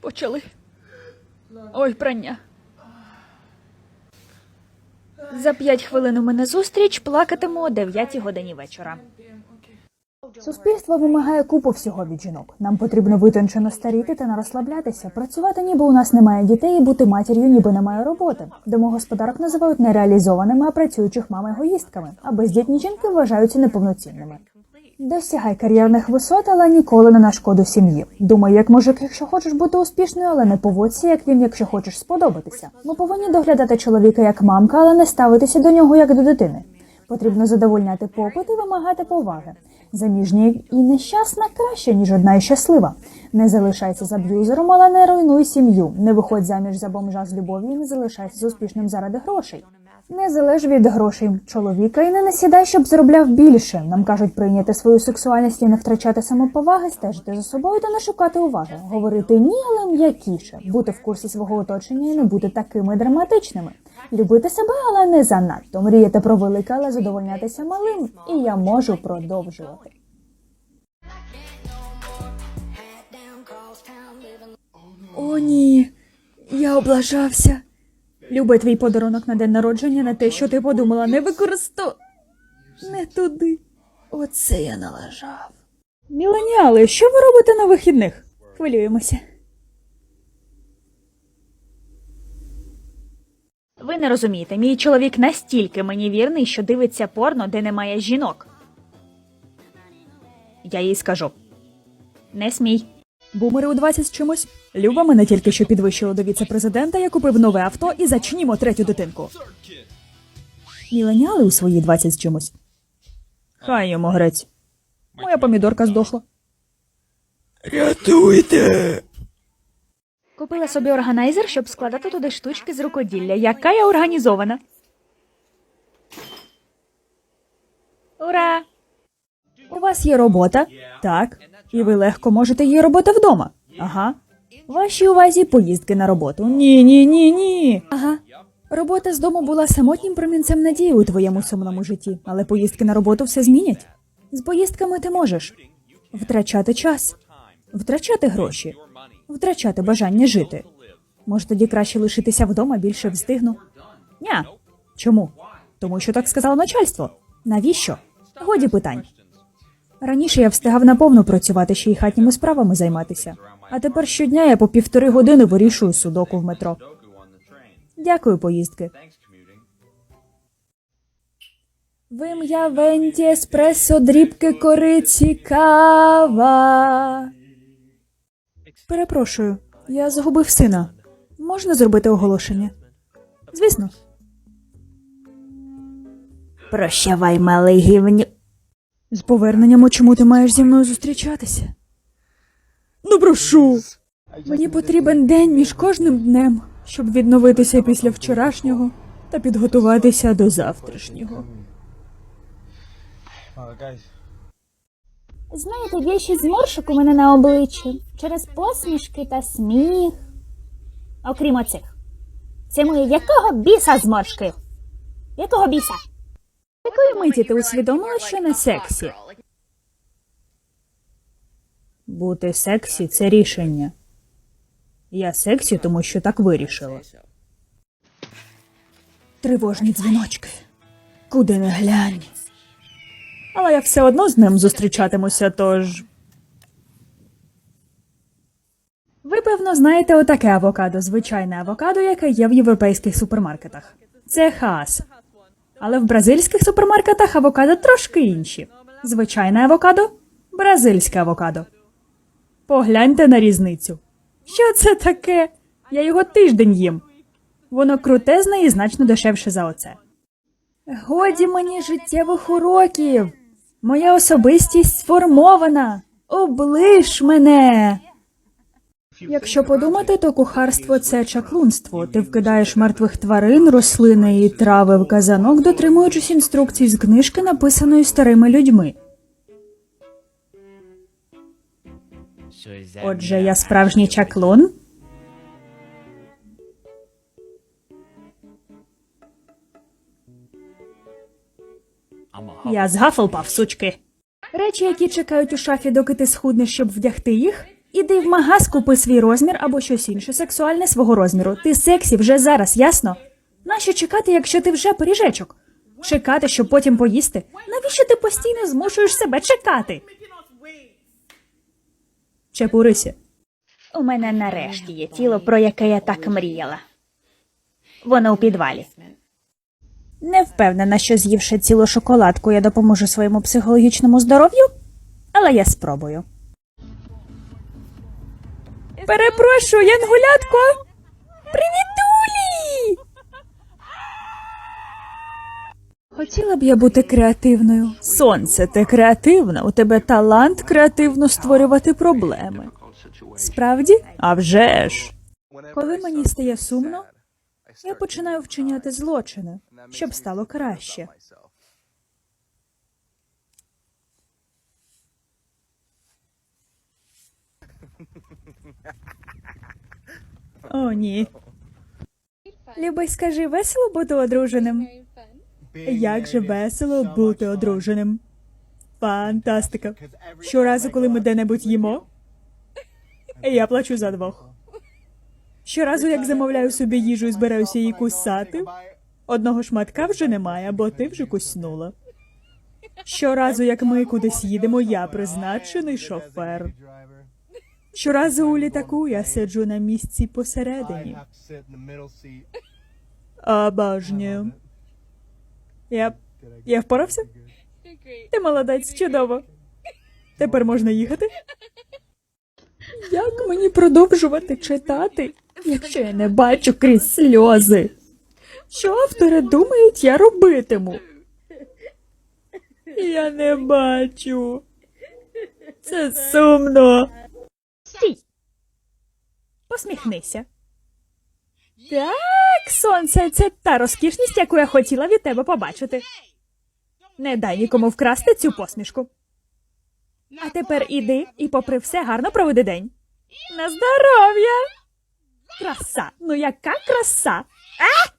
Почали. Ой, прання. За п'ять хвилин у мене зустріч плакатиму о 9 годині вечора. Суспільство вимагає купу всього від жінок. Нам потрібно витончено старіти та не розслаблятися, працювати, ніби у нас немає дітей, і бути матір'ю, ніби немає роботи. Домогосподарок називають нереалізованими, а працюючих мам егоїстками, а бездітні жінки вважаються неповноцінними. Досягай кар'єрних висот, але ніколи не на шкоду сім'ї. Думай, як мужик, якщо хочеш бути успішною, але не поводься, як він, якщо хочеш сподобатися. Ми повинні доглядати чоловіка як мамка, але не ставитися до нього як до дитини. Потрібно задовольняти попит і вимагати поваги. Заміжня і нещасна краще, ніж одна і щаслива. Не залишайся з аб'юзером, але не руйнуй сім'ю. Не виходь заміж за бомжа з любов'ю і не залишайся з успішним заради грошей. Не залеж від грошей чоловіка і не насідай, щоб заробляв більше. Нам кажуть прийняти свою сексуальність і не втрачати самоповаги, стежити за собою та не шукати уваги. Говорити ні, але м'якіше, бути в курсі свого оточення і не бути такими драматичними. Любити себе, але не занадто. Мріяти про велике, але задовольнятися малим. І я можу продовжувати. О, ні. Я облажався. Любий твій подарунок на день народження на те, що ти подумала, не використо. Не туди. Оце я налажав. Міленіали, що ви робите на вихідних? Хвилюємося. Ви не розумієте, мій чоловік настільки мені вірний, що дивиться порно, де немає жінок. Я їй скажу: не смій. Бумери у 20 з чимось. Люба мене тільки що підвищила до віце-президента, я купив нове авто і зачнімо третю дитинку. Міленіали у свої 20 з чимось. Хай йому грець. Моя помідорка здохла. Рятуйте! Купила собі органайзер, щоб складати туди штучки з рукоділля. Яка я організована. Ура! У вас є робота? Так. І ви легко можете її робити вдома. Ага. Вашій увазі поїздки на роботу. Ні, ні, ні, ні. Ага. Робота з дому була самотнім промінцем надії у твоєму сумному житті, але поїздки на роботу все змінять. З поїздками ти можеш втрачати час, втрачати гроші, втрачати бажання жити. Може, тоді краще лишитися вдома, більше встигну? Ня. Чому? Тому що так сказало начальство. Навіщо? Годі питань. Раніше я встигав наповну працювати ще й хатніми справами займатися. А тепер щодня я по півтори години вирішую судоку в метро. Дякую, поїздки. Вим'я венті, еспресо, дрібки кориці, кава. Перепрошую, я загубив сина. Можна зробити оголошення? Звісно. Прощавай, малий гівню. З поверненням, чому ти маєш зі мною зустрічатися? Ну, прошу. Мені потрібен день між кожним днем, щоб відновитися після вчорашнього та підготуватися до завтрашнього. Знаєте, більшість зморшок у мене на обличчі через посмішки та сміх. Окрім оцих. Це мої якого біса зморшки? Якого біса? Якої миті ти усвідомила, що не сексі? Бути сексі це рішення. Я сексі, тому що так вирішила. Тривожні дзвіночки. Куди не глянь. Але я все одно з ним зустрічатимуся, тож. Ви, певно, знаєте отаке авокадо, звичайне авокадо, яке є в європейських супермаркетах. Це хаас. Але в бразильських супермаркетах авокадо трошки інші. Звичайне авокадо, бразильське авокадо. Погляньте на різницю. Що це таке? Я його тиждень їм. Воно крутезне і значно дешевше за оце. Годі мені життєвих уроків. Моя особистість сформована. Облиш мене. Якщо подумати, то кухарство це чаклунство. Ти вкидаєш мертвих тварин, рослини і трави в казанок, дотримуючись інструкцій з книжки, написаної старими людьми. Отже, я справжній чаклун. Я з Гафлпаф, сучки. Речі, які чекають у шафі, доки ти схуднеш, щоб вдягти їх, Іди в магаз, купи свій розмір або щось інше сексуальне свого розміру. Ти сексі вже зараз, ясно? Нащо чекати, якщо ти вже пиріжечок? Чекати, щоб потім поїсти? Навіщо ти постійно змушуєш себе чекати? Чепурися. У мене нарешті є тіло, про яке я так мріяла. Воно у підвалі. Не впевнена, що з'ївши цілу шоколадку, я допоможу своєму психологічному здоров'ю, але я спробую. Перепрошую, Янгулятко! Привітулі! Хотіла б я бути креативною. Сонце, ти креативна. У тебе талант креативно створювати проблеми. Справді? А вже ж. Коли мені стає сумно, я починаю вчиняти злочини, щоб стало краще. О, ні. Любий, скажи, весело бути одруженим? Як же весело бути одруженим? Фантастика. Щоразу, коли ми де-небудь їмо, я плачу за двох. Щоразу, як замовляю собі їжу і збираюся її кусати, одного шматка вже немає, бо ти вже куснула. Щоразу, як ми кудись їдемо, я призначений шофер. Щоразу у літаку я сиджу на місці посередині. Обожнюю. Я. Я впорався? Ти молодець, чудово. Тепер можна їхати? Як мені продовжувати читати, якщо я не бачу крізь сльози? Що автори думають, я робитиму? Я не бачу. Це сумно. Стій. Посміхнися. Так, сонце, це та розкішність, яку я хотіла від тебе побачити. Не дай нікому вкрасти цю посмішку. А тепер іди і, попри все, гарно проведи день. На здоров'я! Краса! Ну яка краса! А!